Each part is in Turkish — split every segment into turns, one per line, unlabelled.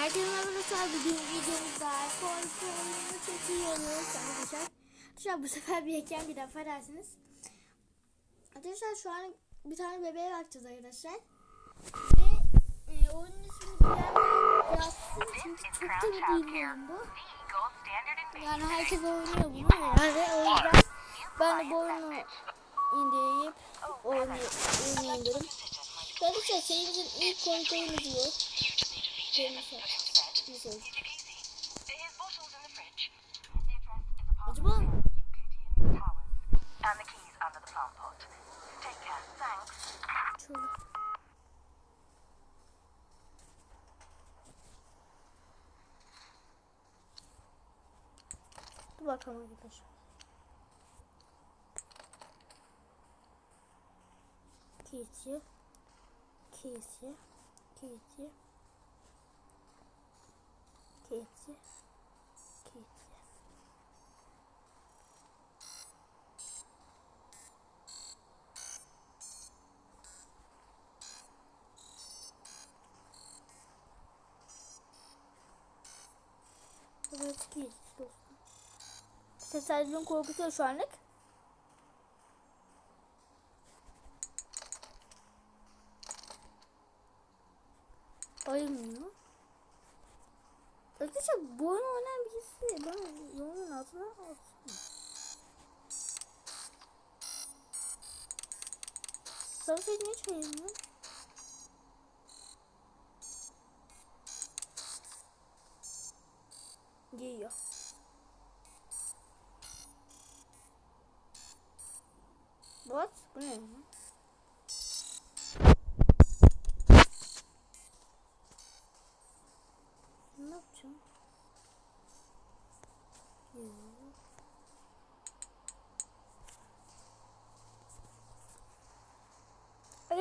Herkese merhaba arkadaşlar. Bugün videomuzda korku oyunu çekiyoruz arkadaşlar. Arkadaşlar bu sefer bir ekran bir defa dersiniz. Arkadaşlar şu an bir tane bebeğe bakacağız arkadaşlar. Ve e, oyunun ismini bilen yazsın çünkü çok da bir bilmiyorum bu. Yani herkes oynuyor bunu herhalde o yüzden ben de bu oyunu indireyip oyunu, oyunu indirdim. Arkadaşlar serimizin ilk korku oyunu diyor. Nasıl? Nasıl? Acaba şöyle. Dur bakalım arkadaşlar. Keyifli. Keyifli. Keyifli. Keyifli. Keyifli. Evet keyifli dostum. Sesler beni korkutuyor şu anlık. Ayılmıyor. Arkadaşlar bu oyunu oynayan birisi ben yolun altına atsın. Savaş niye çayılmıyor? Giyiyor. What? Bu? Ne yapacağım? Yok.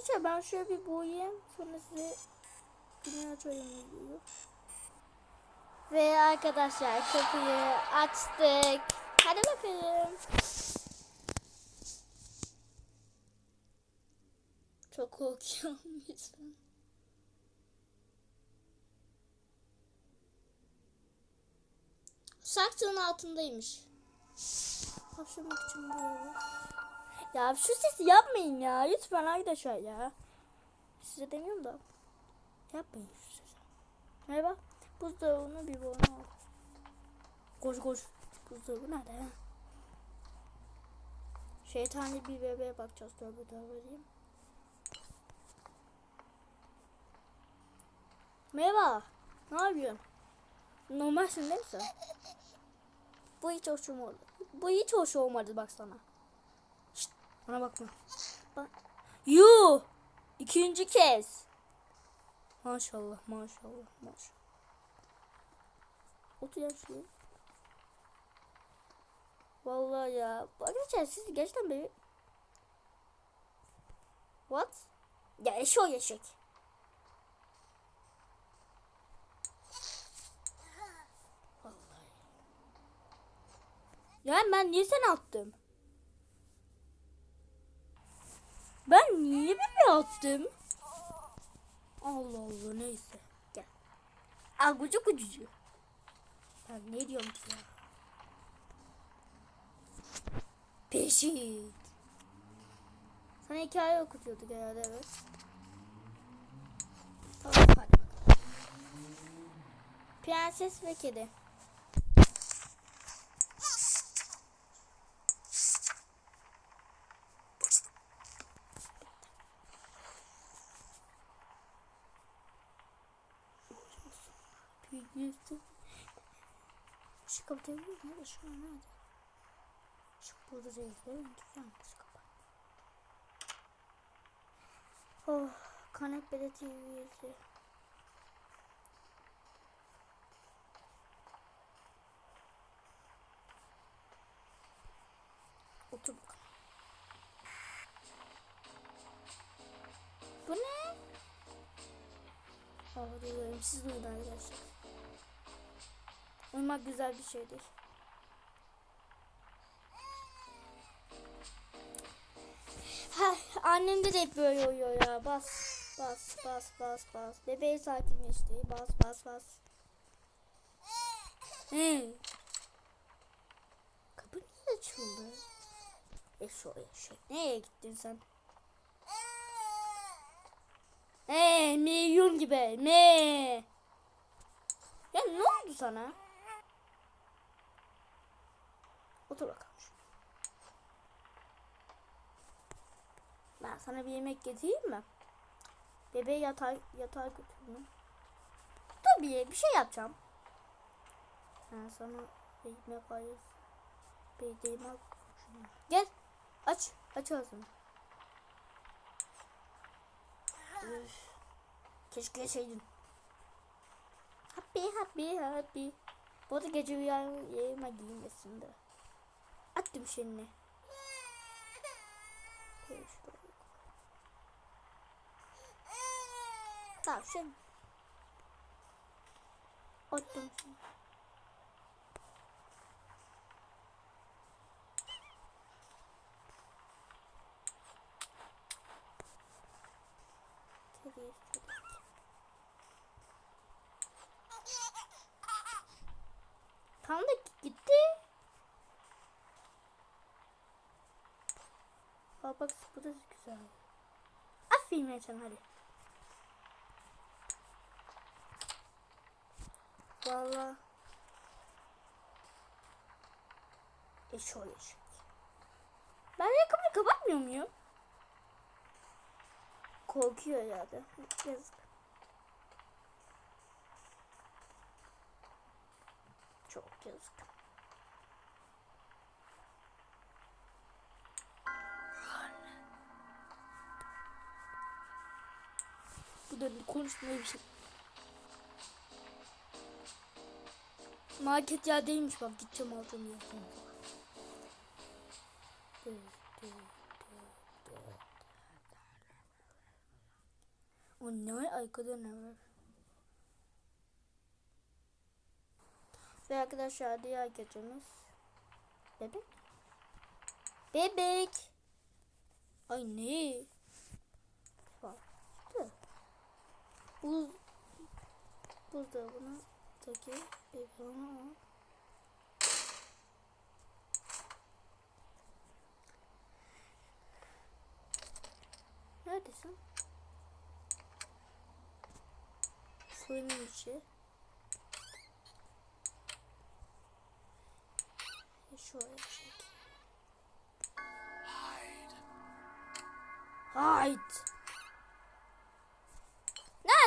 Arkadaşlar ben şöyle bir boyayayım. Sonra size dünya açayım diyor. Ve arkadaşlar kapıyı açtık. Hadi bakalım. Çok korkuyorum lütfen. Saksının altındaymış. Hapşırmak için buraya. Ya şu sesi yapmayın ya. Lütfen arkadaşlar ya. Size demiyorum da. Yapmayın şu sesi. Merhaba. Buzdolabına bir boğma al. Koş koş. Buzdolabı nerede? Şeytani bir bebeğe bakacağız. Tövbe tövbe diyeyim. Merhaba. Ne yapıyorsun? Normalsin değil mi sen? Bu hiç hoş olmadı. Bu hiç hoş olmadı bak bana bakma. Bak. Yuh! İkinci kez. Maşallah maşallah maşallah. Otur ya şuraya. Vallahi ya. Arkadaşlar siz gerçekten beni... What? Ya eşo eşek. Vallahi. Yani ben niye seni attım? Ben niye beni attım? Allah Allah neyse. Gel. Agucu kucucu. Ben ne diyorum ki ya? Peşit. Sana hikaye okutuyorduk herhalde evet. Tamam hadi. Prenses ve kedi. Büyüktü. Şu kapatabilir miyim? Şu an nerede? Şu burada değil. Mi? Güzel şu kapat. Oh, kanepede TV izliyor. Otur bakalım. Bu ne? Aa, duyuyorum. Siz duyun arkadaşlar. Uyumak güzel bir şeydir. Ha, annem de hep böyle uyuyor ya. Bas. Bas bas bas bas. Bebeği sakinleşti. Bas bas bas. Hey. Kapı niye açıldı? Eşo eşek. Nereye gittin sen? Hey milyon gibi. Me. Ya ne oldu sana? Otur bakalım. Ben sana bir yemek getireyim mi? Bebeği yatağa, yatağa götürme. Tabii bir şey yapacağım. Ben sana yemek ayır. De yemek Gel. Aç. Aç ağzını. Keşke yeseydin. Happy happy happy. Bu arada gece rüyamı giyinmesin de. Attım şeyini. Şöyle şuraya. Tamam şimdi. Attım şimdi. Tabii, tabii. Tam da gitti. Bak bak bu da güzel. Aferin Ercan hadi. Valla. E şöyle şey. Ben ayakkabıyı kapatmıyor muyum? Korkuyor ya da. Yazık. Çok yazık. Bir konuşmaya bir şey. Market ya değilmiş bak gideceğim alacağım ya. O ne arkada ne var? Ve arkadaşlar diğer gecemiz bebek. Bebek. Ay ne? Bak. işte. Buz buzdolabına bebeğini al. Neredesin? Fırının içi. Şöyle çek. Hayt.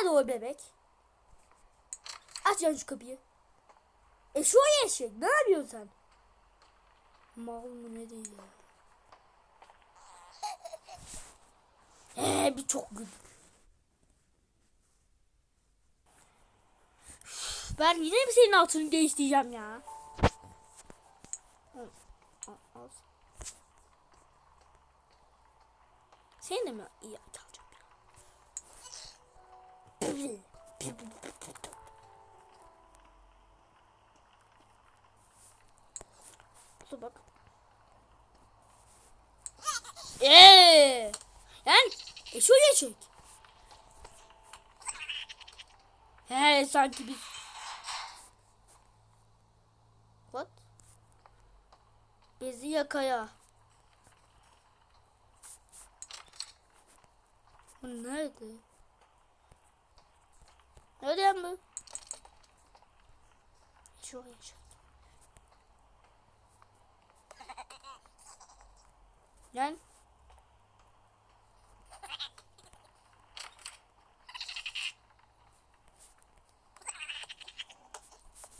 Nerede o bebek? Aç lan şu kapıyı. E şu eşek ne yapıyorsun sen? Mal mı ne değil ya. Eee bir çok gül. Ben yine mi senin altını değiştireceğim ya? Al, al, al. Seni de mi iyi Dur bak. Eee! Yani e şöyle çek. He sanki bir What? Bezi yakaya. Bu nerede? Nereden bu? Şuraya çek. Gel.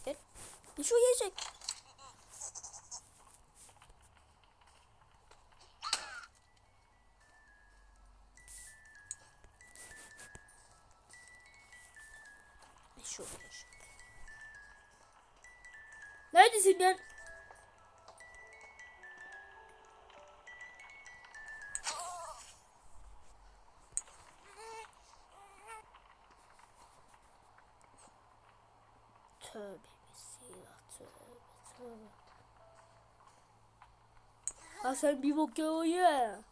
Gel. Bir şu yiyecek. Neredesin lan? Tövbe bismillah tövbe tövbe. Ha sen bir bok ya.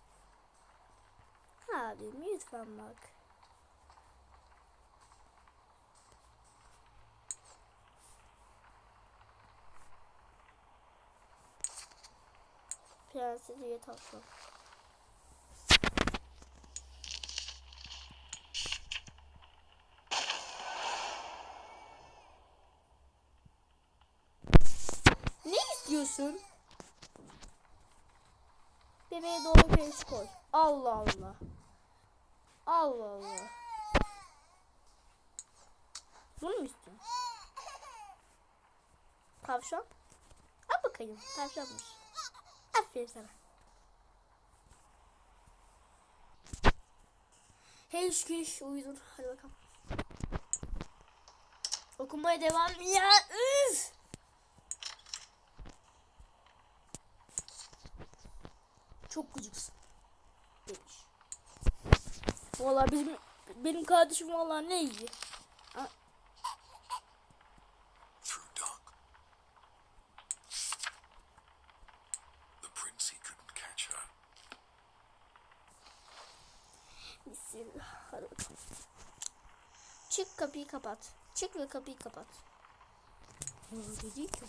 Abi lütfen bak. Prenses diye tatlı. Ne istiyorsun? Bebeğe doğru peş koy. Allah Allah. Allah Allah. Bunu mu istiyorsun? Tavşan? Al bakayım. Tavşanmış. Aferin sana. Hey üç uyudur. Hadi bakalım. Okumaya devam ya. Üf! Çok gıcıksın. Demiş. Valla bizim benim kardeşim valla ne iyi.
through Doc. The prince he couldn't catch her.
Bismillah. Hadi bakalım. Çık kapıyı kapat. Çık ve kapıyı kapat. Dedi ki?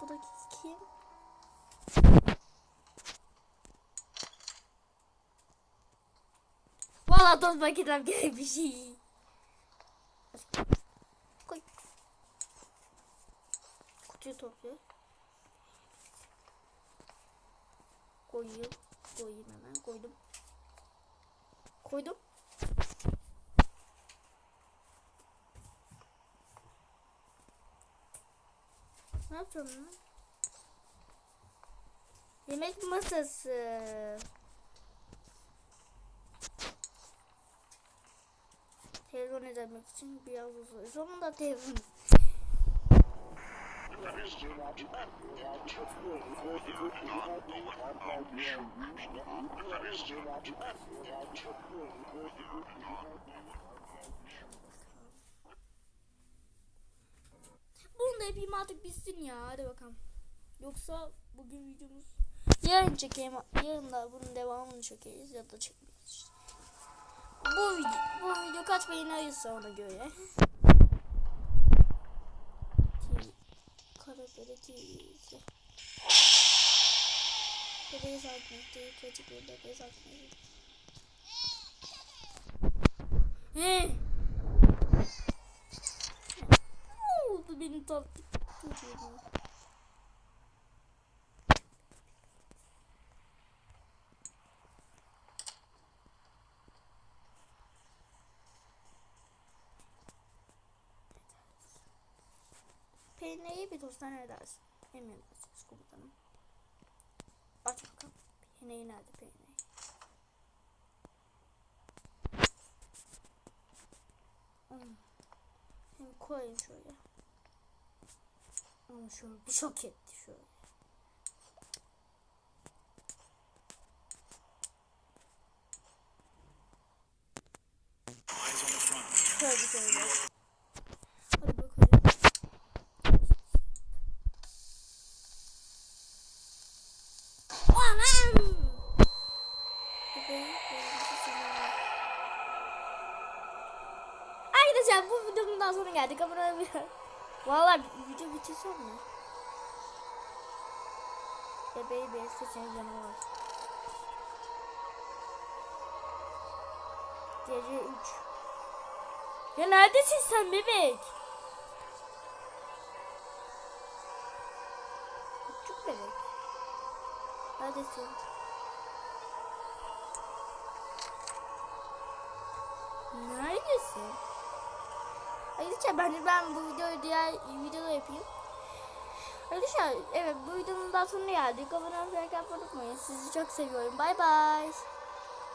Kapıdaki? Valla toz makinem gibi bir şey. Koy. Kutuyu topluyor. Koyayım. Koyayım hemen. Koydum. Koydum. Ne lan? Yemek masası. Telefon izlemek için biraz uzun. Sonunda telefon. Bunu da yapayım artık bitsin ya. Hadi bakalım. Yoksa bugün videomuz yarın çekeyim. Yarın da bunun devamını çekeriz ya da çekmeyiz. Bu video, bu video kaç beğeni alırsa ona göre. Karaktere TV. Bebeği satmakta kaçık bir bebeği satmakta. He. Ne oldu benim tatlı çocuğuma? Peyniri bir tosttan edersin. Emredersiniz komutanım. Aç bakalım. Peyniri nerede peyniri? Hmm. Şimdi koyayım şöyle. Ama şöyle bir şok etti şöyle. Şöyle şöyle. Hadi bakalım. Anam! Bebeğim, bebeğim, selam. Arkadaşlar bu videonun daha sonra geldik. Abone olmayı. Valla video bitirsem mi? Bebeği besle senin canavar. Gece 3. Ya neredesin sen bebek? Küçük bebek. Neredesin? Neredesin? Arkadaşlar bence ben bu videoyu diğer videoda yapayım. Arkadaşlar evet bu videonun daha sonuna geldik. Abone olmayı unutmayın. Sizi çok seviyorum. Bay bay.